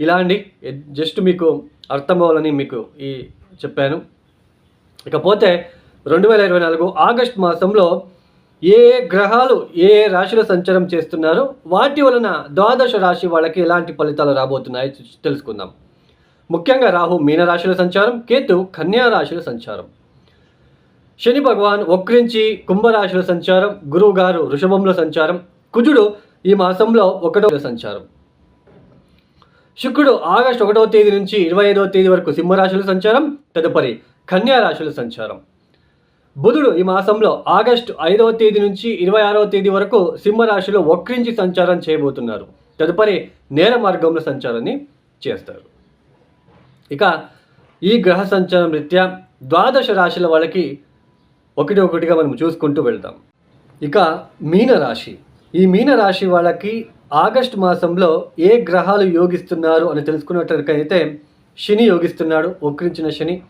ఇలా అండి. జస్ట్ మీకు అర్థం అవ్వాలని మీకు ఈ చెప్పాను. ఇకపోతే రెండు వేల ఇరవై నాలుగు ఆగస్ట్ మాసంలో ఏ గ్రహాలు ఏ ఏ రాశిలో సంచారం చేస్తున్నారో వాటి వలన ద్వాదశ రాశి వాళ్ళకి ఎలాంటి ఫలితాలు రాబోతున్నాయో తెలుసుకుందాం. ముఖ్యంగా రాహు మీనరాశిలో సంచారం కేతు కన్యా రాశిలో సంచారం. శని భగవాన్ వక్రించి కుంభరాశిలో సంచారం గురువు గారు వృషభంలో సంచారం కుజుడు ఈ మాసంలో ఒకటో సంచారం. శుక్రుడు ఆగస్టు ఒకటవ తేదీ నుంచి ఇరవై ఐదవ తేదీ వరకు సింహరాశుల సంచారం తదుపరి కన్యా రాశిలో సంచారం. బుధుడు ఈ మాసంలో ఆగస్టు ఐదవ తేదీ నుంచి ఇరవై ఆరవ తేదీ వరకు సింహరాశిలో వక్రించి సంచారం చేయబోతున్నారు. తదుపరి నేర మార్గంలో సంచారాన్ని చేస్తారు. ఇక ఈ గ్రహ సంచారం రీత్యా ద్వాదశ రాశుల వాళ్ళకి ఒకటి ఒకటిగా మనం చూసుకుంటూ వెళ్దాం. ఇక మీనరాశి. ఈ మీనరాశి వాళ్ళకి ఆగస్ట్ మాసంలో ఏ గ్రహాలు యోగిస్తున్నారు అని తెలుసుకున్నట్లయితే శని యోగిస్తున్నాడు వక్రించిన శని.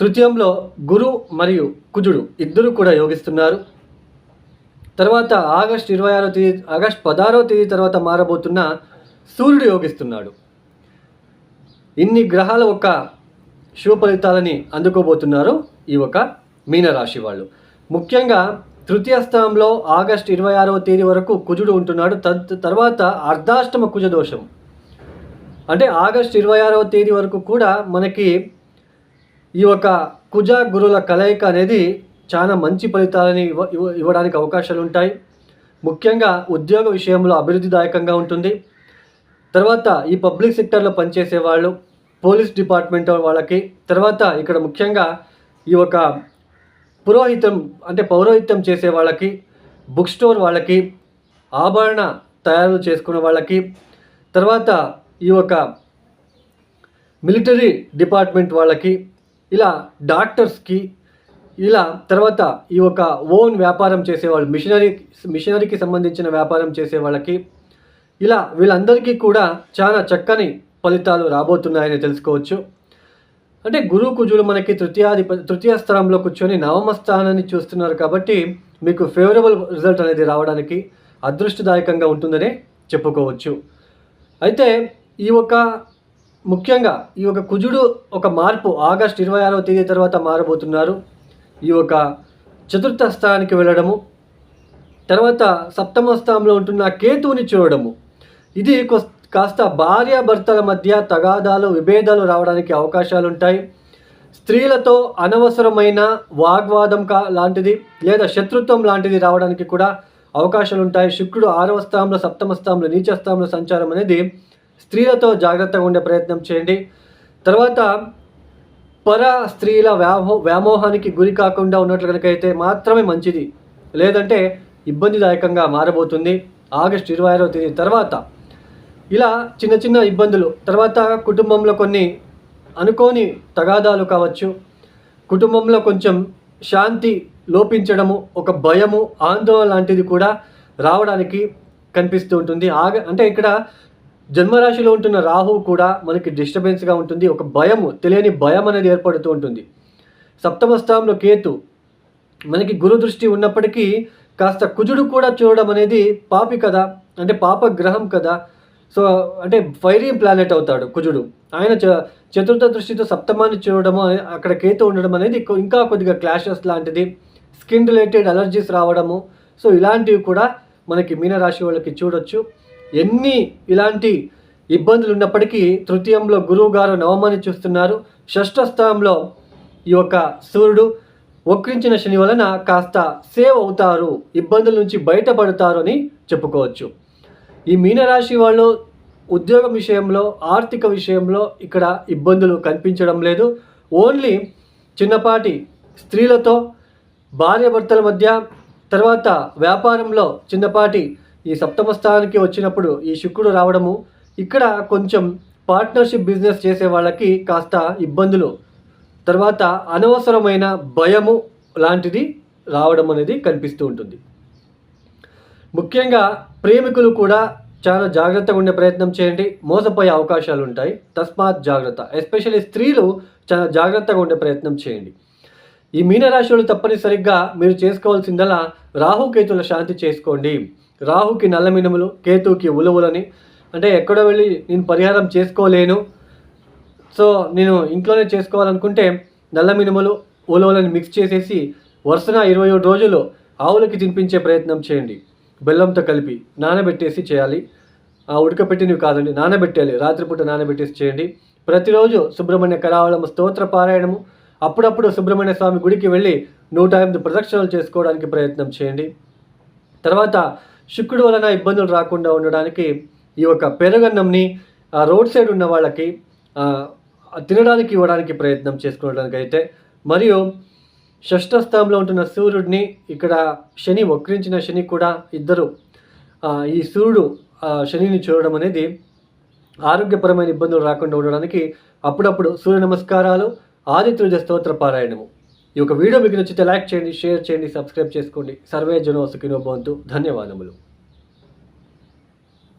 తృతీయంలో గురు మరియు కుజుడు ఇద్దరు కూడా యోగిస్తున్నారు. తర్వాత ఆగస్ట్ ఇరవై ఆరో తేదీ ఆగస్ట్ పదహారవ తేదీ తర్వాత మారబోతున్న సూర్యుడు యోగిస్తున్నాడు. ఇన్ని గ్రహాల ఒక శుభ ఫలితాలని అందుకోబోతున్నారు ఈ ఒక మీనరాశి వాళ్ళు. ముఖ్యంగా తృతీయ స్థానంలో ఆగస్ట్ ఇరవై ఆరవ తేదీ వరకు కుజుడు ఉంటున్నాడు. తద్ తర్వాత అర్ధాష్టమ కుజ దోషం అంటే ఆగస్ట్ ఇరవై ఆరవ తేదీ వరకు కూడా మనకి ఈ యొక్క కుజ గురుల కలయిక అనేది చాలా మంచి ఫలితాలని ఇవ్వ ఇవ్వడానికి అవకాశాలు ఉంటాయి. ముఖ్యంగా ఉద్యోగ విషయంలో అభివృద్ధిదాయకంగా ఉంటుంది. తర్వాత ఈ పబ్లిక్ సెక్టర్లో పనిచేసే వాళ్ళు పోలీస్ డిపార్ట్మెంట్ వాళ్ళకి తర్వాత ఇక్కడ ముఖ్యంగా ఈ ఒక పురోహితం అంటే పౌరోహిత్యం చేసే వాళ్ళకి బుక్ స్టోర్ వాళ్ళకి ఆభరణ తయారు చేసుకునే వాళ్ళకి తర్వాత ఈ యొక్క మిలిటరీ డిపార్ట్మెంట్ వాళ్ళకి ఇలా డాక్టర్స్కి ఇలా తర్వాత ఈ యొక్క ఓన్ వ్యాపారం చేసేవాళ్ళు మిషనరీ మిషనరీకి సంబంధించిన వ్యాపారం చేసే వాళ్ళకి ఇలా వీళ్ళందరికీ కూడా చాలా చక్కని ఫలితాలు రాబోతున్నాయని తెలుసుకోవచ్చు. అంటే గురు కుజులు మనకి తృతీయాధిప తృతీయ స్థానంలో కూర్చొని నవమ స్థానాన్ని చూస్తున్నారు కాబట్టి మీకు ఫేవరబుల్ రిజల్ట్ అనేది రావడానికి అదృష్టదాయకంగా ఉంటుందని చెప్పుకోవచ్చు. అయితే ఈ ఒక ముఖ్యంగా ఈ ఒక కుజుడు ఒక మార్పు ఆగస్ట్ ఇరవై ఆరవ తేదీ తర్వాత మారబోతున్నారు. ఈ ఒక చతుర్థ స్థానానికి వెళ్ళడము తర్వాత సప్తమ స్థానంలో ఉంటున్న కేతువుని చూడడము. ఇది కాస్త భార్యాభర్తల మధ్య తగాదాలు విభేదాలు రావడానికి అవకాశాలు ఉంటాయి స్త్రీలతో అనవసరమైన వాగ్వాదం కా లాంటిది లేదా శత్రుత్వం లాంటిది రావడానికి కూడా అవకాశాలు ఉంటాయి శుక్రుడు ఆరవ స్థానంలో సప్తమ స్థానంలో నీచ స్థానంలో సంచారం అనేది స్త్రీలతో జాగ్రత్తగా ఉండే ప్రయత్నం చేయండి. తర్వాత పర స్త్రీల వ్యామో వ్యామోహానికి గురి కాకుండా ఉన్నట్లు కనుకైతే మాత్రమే మంచిది. లేదంటే ఇబ్బందిదాయకంగా మారబోతుంది. ఆగస్ట్ ఇరవై ఆరవ తేదీ తర్వాత ఇలా చిన్న చిన్న ఇబ్బందులు తర్వాత కుటుంబంలో కొన్ని అనుకోని తగాదాలు కావచ్చు కుటుంబంలో కొంచెం శాంతి లోపించడము ఒక భయము ఆందోళన లాంటిది కూడా రావడానికి కనిపిస్తూ ఉంటుంది. ఆగ అంటే ఇక్కడ జన్మరాశిలో ఉంటున్న రాహు కూడా మనకి డిస్టర్బెన్స్గా ఉంటుంది. ఒక భయము తెలియని భయం అనేది ఏర్పడుతూ ఉంటుంది. సప్తమ స్థానంలో కేతు మనకి గురు దృష్టి ఉన్నప్పటికీ కాస్త కుజుడు కూడా చూడడం అనేది పాపి కదా అంటే పాప గ్రహం కదా సో అంటే ఫైరీ ప్లానెట్ అవుతాడు కుజుడు. ఆయన చ- చతుర్థ దృష్టితో సప్తమాన్ని చూడడము అక్కడ కేతు ఉండడం అనేది ఇంకా కొద్దిగా క్లాషెస్ లాంటిది. స్కిన్ రిలేటెడ్ అలర్జీస్ రావడము. సో ఇలాంటివి కూడా మనకి మీనరాశి వాళ్ళకి చూడొచ్చు. ఎన్ని ఇలాంటి ఇబ్బందులు ఉన్నప్పటికీ తృతీయంలో గురువు గారు నవమాన్ని చూస్తున్నారు. షష్ఠ స్థానంలో ఈ యొక్క సూర్యుడు వక్రించిన శని వలన కాస్త సేవ్ అవుతారు. ఇబ్బందుల నుంచి బయటపడతారు అని చెప్పుకోవచ్చు. ఈ మీనరాశి వాళ్ళు ఉద్యోగం విషయంలో ఆర్థిక విషయంలో ఇక్కడ ఇబ్బందులు కనిపించడం లేదు. ఓన్లీ చిన్నపాటి స్త్రీలతో భార్యాభర్తల మధ్య తర్వాత వ్యాపారంలో చిన్నపాటి ఈ సప్తమ స్థానానికి వచ్చినప్పుడు ఈ శుక్రుడు రావడము ఇక్కడ కొంచెం పార్ట్నర్షిప్ బిజినెస్ చేసే వాళ్ళకి కాస్త ఇబ్బందులు. తర్వాత అనవసరమైన భయము లాంటిది రావడం అనేది కనిపిస్తూ ఉంటుంది. ముఖ్యంగా ప్రేమికులు కూడా చాలా జాగ్రత్తగా ఉండే ప్రయత్నం చేయండి. మోసపోయే అవకాశాలు ఉంటాయి. తస్మాత్ జాగ్రత్త. ఎస్పెషల్లీ స్త్రీలు చాలా జాగ్రత్తగా ఉండే ప్రయత్నం చేయండి. ఈ మీనరాశులు తప్పనిసరిగా మీరు చేసుకోవాల్సిందలా రాహుకేతుల శాంతి చేసుకోండి. రాహుకి నల్ల మినుములు కేతుకి ఉలవులని. అంటే ఎక్కడో వెళ్ళి నేను పరిహారం చేసుకోలేను. సో నేను ఇంట్లోనే చేసుకోవాలనుకుంటే నల్ల మినుములు ఉలవలని మిక్స్ చేసేసి వరుసన ఇరవై ఏడు రోజులు ఆవులకి తినిపించే ప్రయత్నం చేయండి. బెల్లంతో కలిపి నానబెట్టేసి చేయాలి. ఆ ఉడకపెట్టినవి కాదండి నానబెట్టాలి రాత్రిపూట నానబెట్టేసి చేయండి. ప్రతిరోజు సుబ్రహ్మణ్య కరావళము స్తోత్ర పారాయణము. అప్పుడప్పుడు సుబ్రహ్మణ్య స్వామి గుడికి వెళ్ళి నూట ఎనిమిది ప్రదక్షిణలు చేసుకోవడానికి ప్రయత్నం చేయండి. తర్వాత శుక్రుడు వలన ఇబ్బందులు రాకుండా ఉండడానికి ఈ యొక్క పెరుగన్నంని ఆ రోడ్ సైడ్ ఉన్న వాళ్ళకి తినడానికి ఇవ్వడానికి ప్రయత్నం చేసుకోవడానికి అయితే మరియు షష్ఠ స్థానంలో ఉంటున్న సూర్యుడిని ఇక్కడ శని వక్రించిన శని కూడా ఇద్దరు. ఈ సూర్యుడు శనిని చూడడం అనేది ఆరోగ్యపరమైన ఇబ్బందులు రాకుండా ఉండడానికి అప్పుడప్పుడు సూర్య నమస్కారాలు ఆదిత్యుజ స్తోత్ర పారాయణము. ఈ యొక్క వీడియో మీకు నచ్చితే లైక్ చేయండి షేర్ చేయండి సబ్స్క్రైబ్ చేసుకోండి. సర్వే జనో సుఖినో ధన్యవాదములు.